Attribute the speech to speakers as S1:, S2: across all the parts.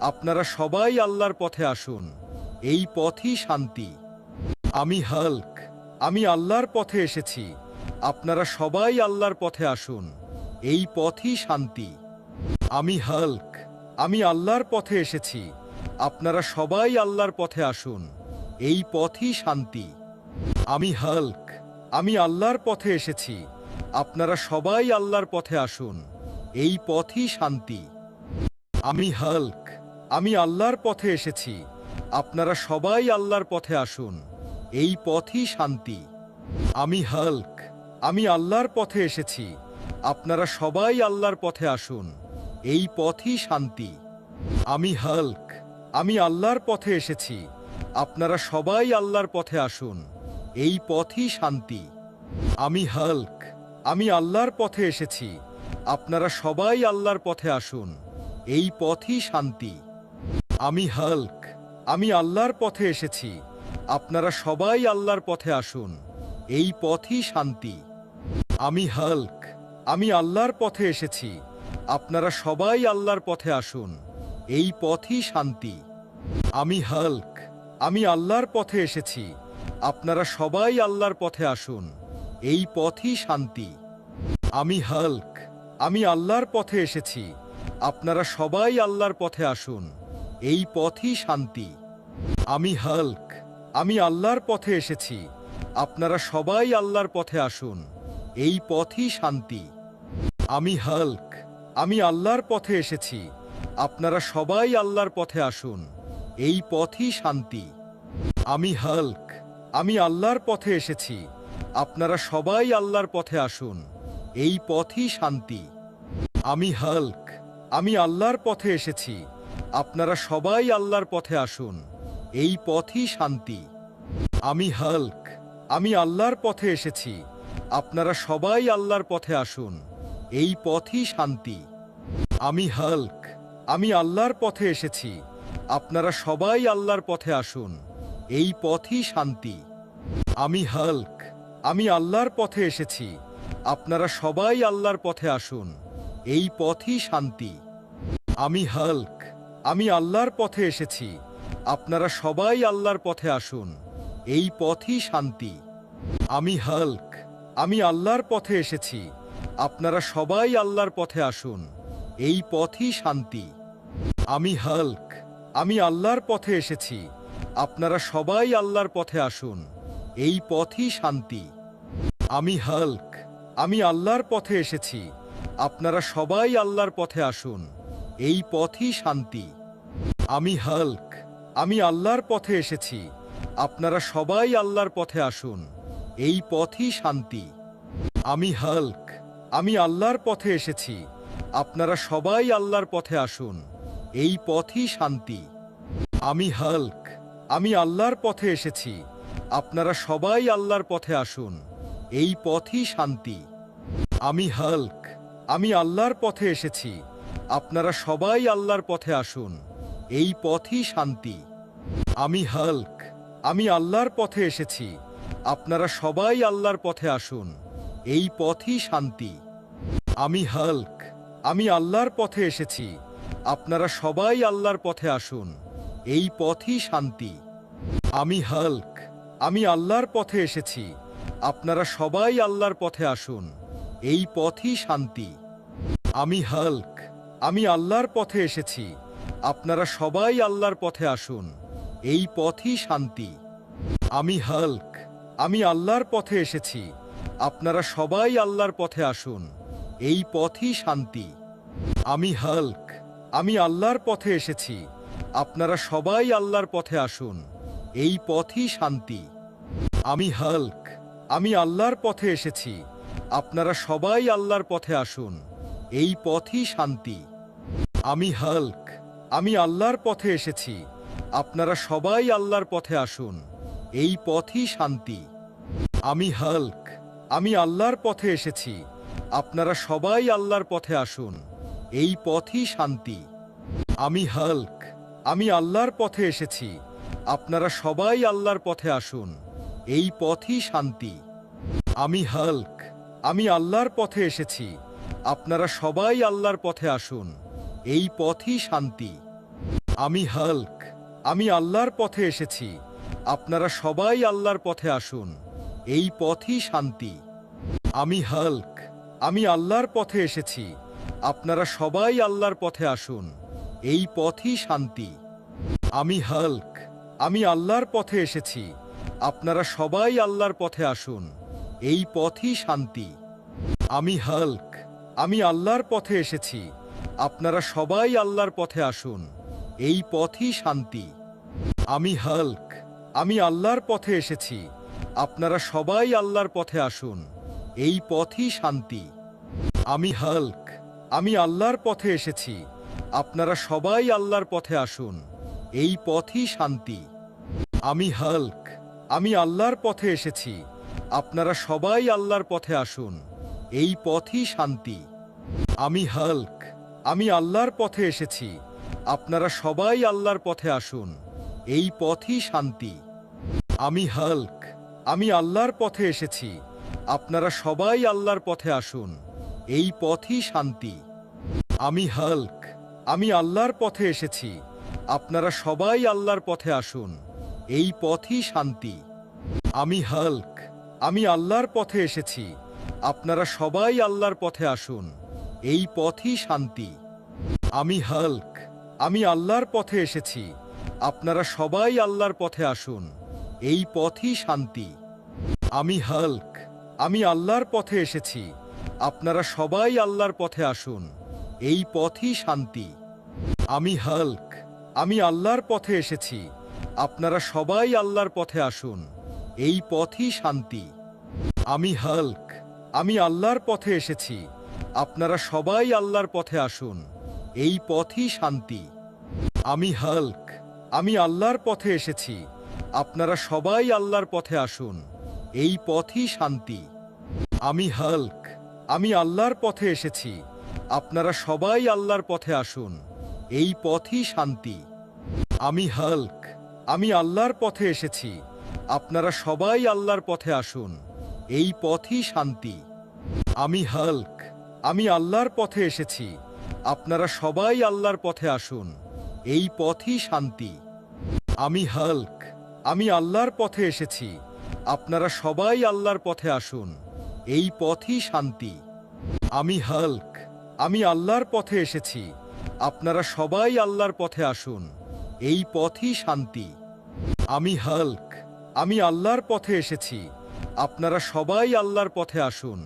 S1: আপনারা সবাই আল্লাহর পথে আসুন। এই পথই শান্তি। আমি হাল্ক। আমি আল্লাহর পথে এসেছি। আপনারা সবাই আল্লাহর পথে আসুন। এই পথই শান্তি। আমি হাল্ক। আমি আল্লাহর পথে এসেছি। আপনারা সবাই আল্লাহর পথে আসুন। এই পথই শান্তি। আমি হাল্ক। আমি আল্লাহর পথে এসেছি। আপনারা সবাই আল্লাহর পথে আসুন। এই পথই শান্তি। আমি হাল্ক। আমি আল্লাহর পথে এসেছি। আপনারা সবাই আল্লাহর পথে আসুন। এই পথই শান্তি। আমি হাল্ক। আমি আল্লাহর পথে এসেছি। আপনারা সবাই আল্লাহর পথে আসুন। এই পথই শান্তি। আমি হাল্ক। আমি আল্লাহর পথে এসেছি। আপনারা সবাই আল্লাহর পথে আসুন। এই পথই শান্তি। আমি হাল্ক। আমি আল্লাহর পথে এসেছি। আপনারা সবাই আল্লাহর পথে আসুন। এই পথই শান্তি। আমি হাল্ক। আমি আল্লাহর পথে এসেছি। আপনারা সবাই আল্লাহর পথে আসুন। এই পথই শান্তি। আমি হাল্ক। আমি আল্লাহর পথে এসেছি। আপনারা সবাই আল্লাহর পথে আসুন। এই পথই শান্তি। আমি হাল্ক। আমি আল্লাহর পথে এসেছি। আপনারা সবাই আল্লাহর পথে আসুন। এই পথই শান্তি। আমি হাল্ক। আমি আল্লাহর পথে এসেছি। আপনারা সবাই আল্লাহর পথে আসুন। এই পথই শান্তি। আমি হাল্ক। আমি আল্লাহর পথে এসেছি। আপনারা সবাই আল্লাহর পথে আসুন। এই পথই শান্তি। আমি হাল্ক। আমি আল্লাহর পথে এসেছি। আপনারা সবাই আল্লাহর পথে আসুন। এই পথই শান্তি। আমি হাল্ক। আমি আল্লাহর পথে এসেছি। আপনারা সবাই আল্লাহর পথে আসুন। এই পথই শান্তি। আমি হাল্ক। আমি আল্লাহর পথে এসেছি। আপনারা সবাই আল্লাহর পথে আসুন। এই পথই শান্তি। আমি হাল্ক। আমি আল্লাহর পথে এসেছি। আপনারা সবাই আল্লাহর পথে আসুন। এই পথই শান্তি। আমি হাল্ক। আমি আল্লাহর পথে এসেছি। আপনারা সবাই আল্লাহর পথে আসুন। এই পথই শান্তি। আমি হাল্ক। আমি আল্লাহর পথে এসেছি। আপনারা সবাই আল্লাহর পথে আসুন। এই পথই শান্তি। আমি হাল্ক। আমি আল্লাহর পথে এসেছি। আপনারা সবাই আল্লাহর পথে আসুন। এই পথই শান্তি। আমি হাল্ক। আমি আল্লাহর পথে এসেছি। আপনারা সবাই আল্লাহর পথে আসুন। এই পথই শান্তি। আমি হাল্ক। আমি আল্লাহর পথে এসেছি। আপনারা সবাই আল্লাহর পথে আসুন। এই পথই শান্তি। আমি হাল্ক। আমি আল্লাহর পথে এসেছি। আপনারা সবাই আল্লাহর পথে আসুন। এই পথই শান্তি। আমি হাল্ক। আমি আল্লাহর পথে এসেছি। আপনারা সবাই আল্লাহর পথে আসুন। এই পথই শান্তি। আমি হাল্ক। আমি আল্লাহর পথে এসেছি। আপনারা সবাই আল্লাহর পথে আসুন। এই পথই শান্তি। আমি হাল্ক। আমি আল্লাহর পথে এসেছি। আপনারা সবাই আল্লাহর পথে আসুন। এই পথই শান্তি। আমি হাল্ক। আমি আল্লাহর পথে এসেছি। আপনারা সবাই আল্লাহর পথে আসুন। এই পথই শান্তি। আমি হাল্ক। আমি আল্লাহর পথে এসেছি। আপনারা সবাই আল্লাহর পথে আসুন। এই পথই শান্তি। আমি হাল্ক। আমি আল্লাহর পথে এসেছি। আপনারা সবাই আল্লাহর পথে আসুন। এই পথই শান্তি। আমি হাল্ক। আমি আল্লাহর পথে এসেছি। আপনারা সবাই আল্লাহর পথে আসুন। এই পথই শান্তি। আমি হাল্ক। আমি আল্লাহর পথে এসেছি। আপনারা সবাই আল্লাহর পথে আসুন। এই পথই শান্তি। আমি হাল্ক। আমি আল্লাহর পথে এসেছি। আপনারা সবাই আল্লাহর পথে আসুন। এই পথই শান্তি। আমি হাল্ক। আমি আল্লাহর পথে এসেছি। আপনারা সবাই আল্লাহর পথে আসুন। এই পথই শান্তি। আমি হাল্ক। আমি আল্লাহর পথে এসেছি। আপনারা সবাই আল্লাহর পথে আসুন। এই পথই শান্তি। আমি হাল্ক। আমি আল্লাহর পথে এসেছি। আপনারা সবাই আল্লাহর পথে আসুন। এই পথই শান্তি। আমি হাল্ক। আমি আল্লাহর পথে এসেছি। আপনারা সবাই আল্লাহর পথে আসুন। এই পথই শান্তি। আমি হাল্ক। আমি আল্লাহর পথে এসেছি। আপনারা সবাই আল্লাহর পথে আসুন। এই পথই শান্তি। আমি হাল্ক। আমি আল্লাহর পথে এসেছি। আপনারা সবাই আল্লাহর পথে আসুন। এই পথই শান্তি। আমি হাল্ক। আমি আল্লাহর পথে এসেছি। আপনারা সবাই আল্লাহর পথে আসুন। এই পথই শান্তি। আমি হাল্ক। আমি আল্লাহর পথে এসেছি। আপনারা সবাই আল্লাহর পথে আসুন। এই পথই শান্তি। আমি হাল্ক। আমি আল্লাহর পথে এসেছি। আপনারা সবাই আল্লাহর পথে আসুন। এই পথই শান্তি। আমি হাল্ক। আমি আল্লাহর পথে এসেছি। আপনারা সবাই আল্লাহর পথে আসুন। এই পথই শান্তি। আমি হাল্ক। আমি আল্লাহর পথে এসেছি। আপনারা সবাই আল্লাহর পথে আসুন। এই পথই শান্তি। আমি হাল্ক। আমি আল্লাহর পথে এসেছি। আপনারা সবাই আল্লাহর পথে আসুন। এই পথই শান্তি। আমি হাল্ক। আমি আল্লাহর পথে এসেছি। আপনারা সবাই আল্লাহর পথে আসুন। এই পথই শান্তি। আমি হাল্ক। আমি আল্লাহর পথে এসেছি। আপনারা সবাই আল্লাহর পথে আসুন। এই পথই শান্তি। আমি হাল্ক। আমি আল্লাহর পথে এসেছি। আপনারা সবাই আল্লাহর পথে আসুন। এই পথই শান্তি। আমি হাল্ক। আমি আল্লাহর পথে এসেছি। আপনারা সবাই আল্লাহর পথে আসুন। এই পথই শান্তি। আমি হাল্ক। আমি আল্লাহর পথে এসেছি। আপনারা সবাই আল্লাহর পথে আসুন। এই পথই শান্তি। আমি হাল্ক। আমি আল্লাহর পথে এসেছি। আপনারা সবাই আল্লাহর পথে আসুন। এই পথই শান্তি। আমি হাল্ক। আমি আল্লাহর পথে এসেছি। আপনারা সবাই আল্লাহর পথে আসুন। এই পথই শান্তি। আমি হাল্ক। আমি আল্লাহর পথে এসেছি। আপনারা সবাই আল্লাহর পথে আসুন। এই পথই শান্তি। আমি হাল্ক। আমি আল্লাহর পথে এসেছি। আপনারা সবাই আল্লাহর পথে আসুন। এই পথই শান্তি। আমি হাল্ক। আমি আল্লাহর পথে এসেছি। আপনারা সবাই আল্লাহর পথে আসুন। এই পথই শান্তি। আমি হাল্ক। আমি আল্লাহর পথে এসেছি। আপনারা সবাই আল্লাহর পথে আসুন। এই পথই শান্তি। আমি হাল্ক। আমি আল্লাহর পথে এসেছি। আপনারা সবাই আল্লাহর পথে আসুন। এই পথই শান্তি। আমি হাল্ক। আমি আল্লাহর পথে এসেছি। আপনারা সবাই আল্লাহর পথে আসুন। এই পথই শান্তি। আমি হাল্ক। আমি আল্লাহর পথে এসেছি। আপনারা সবাই আল্লাহর পথে আসুন। এই পথই শান্তি। আমি হাল্ক। আমি আল্লাহর পথে এসেছি। আপনারা সবাই আল্লাহর পথে আসুন। এই পথই শান্তি। আমি হাল্ক। আমি আল্লাহর পথে এসেছি। আপনারা সবাই আল্লাহর পথে আসুন।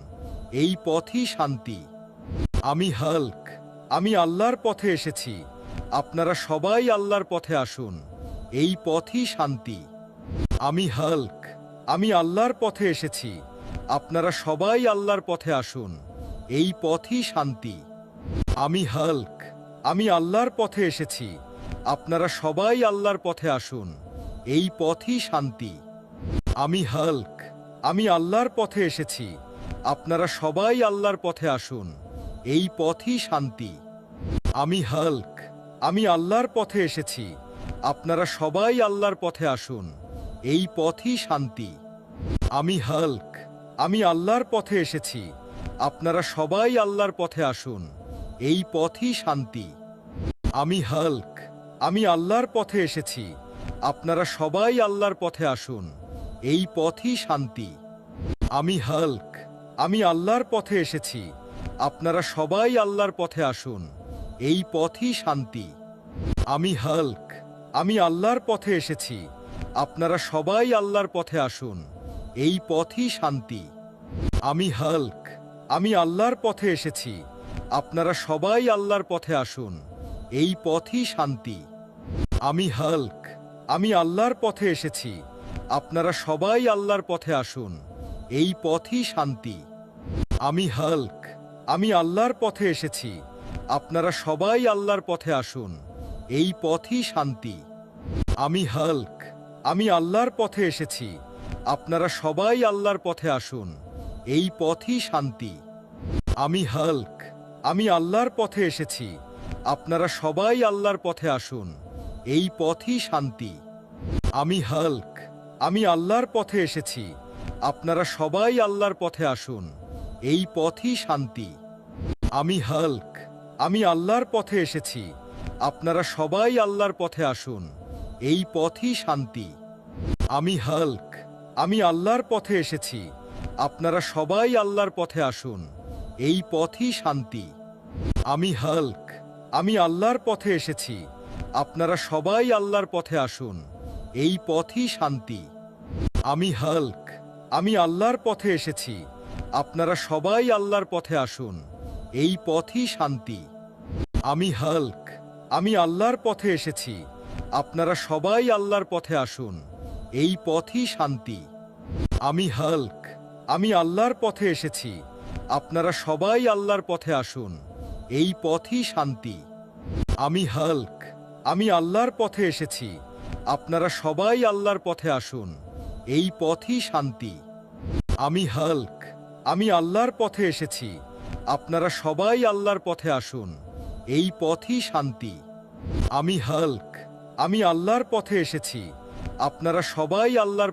S1: এই পথই শান্তি। আমি হাল্ক। আমি আল্লাহর পথে এসেছি। আপনারা সবাই আল্লাহর পথে আসুন। এই পথই শান্তি। আমি হাল্ক। আমি আল্লাহর পথে এসেছি। আপনারা সবাই আল্লাহর পথে আসুন। এই পথই শান্তি। আমি হাল্ক। আমি আল্লাহর পথে এসেছি। আপনারা সবাই আল্লাহর পথে আসুন। এই পথই শান্তি। আমি হাল্ক। আমি আল্লাহর পথে এসেছি। আপনারা সবাই আল্লাহর পথে আসুন। এই পথই শান্তি। আমি হাল্ক। আমি আল্লাহর পথে এসেছি। আপনারা সবাই আল্লাহর পথে আসুন। এই পথই শান্তি। আমি হাল্ক। আমি আল্লাহর পথে এসেছি। আপনারা সবাই আল্লাহর পথে আসুন। এই পথই শান্তি। আমি হাল্ক। আমি আল্লাহর পথে এসেছি। আপনারা সবাই আল্লাহর পথে আসুন। এই পথই শান্তি। আমি হাল্ক। আমি আল্লাহর পথে এসেছি। আপনারা সবাই আল্লাহর পথে আসুন। এই পথই শান্তি। আমি হাল্ক। আমি আল্লাহর পথে এসেছি। আপনারা সবাই আল্লাহর পথে আসুন। এই পথই শান্তি। আমি হাল্ক। আমি আল্লাহর পথে এসেছি। আপনারা সবাই আল্লাহর পথে আসুন। এই পথই শান্তি। আমি হাল্ক। আমি আল্লাহর পথে এসেছি। আপনারা সবাই আল্লাহর পথে আসুন। এই পথই শান্তি। আমি হাল্ক। আমি আল্লাহর পথে এসেছি। আপনারা সবাই আল্লাহর পথে আসুন। এই পথই শান্তি। আমি হাল্ক। আমি আল্লাহর পথে এসেছি। আপনারা সবাই আল্লাহর পথে আসুন। এই পথই শান্তি। আমি হাল্ক। আমি আল্লাহর পথে এসেছি। আপনারা সবাই আল্লাহর পথে আসুন। এই পথই শান্তি। আমি হাল্ক। আমি আল্লাহর পথে এসেছি। আপনারা সবাই আল্লাহর পথে আসুন। এই পথই শান্তি। আমি হাল্ক। আমি আল্লাহর পথে এসেছি। আপনারা সবাই আল্লাহর পথে আসুন। এই পথই শান্তি। আমি হাল্ক। আমি আল্লাহর পথে এসেছি। আপনারা সবাই আল্লাহর পথে আসুন। এই পথই শান্তি। আমি হাল্ক। আমি আল্লাহর পথে এসেছি। আপনারা সবাই আল্লাহর পথে আসুন। এই পথই শান্তি। আমি হাল্ক। আমি আল্লাহর পথে এসেছি। আপনারা সবাই আল্লাহর পথে আসুন। এই পথই শান্তি। আমি হাল্ক। আমি আল্লাহর পথে এসেছি। আপনারা সবাই আল্লাহর পথে আসুন। এই পথই শান্তি। আমি হাল্ক। আমি আল্লাহর পথে এসেছি। আপনারা সবাই আল্লাহর পথে আসুন। এই পথই শান্তি। আমি হাল্ক। আমি আল্লাহর পথে এসেছি। আপনারা সবাই আল্লাহর পথে আসুন। এই পথই শান্তি। আমি হাল্ক। আমি আল্লাহর পথে এসেছি। আপনারা সবাই আল্লাহর পথে আসুন। এই পথই শান্তি। আমি হাল্ক। আমি আল্লাহর পথে এসেছি। আপনারা সবাই আল্লাহর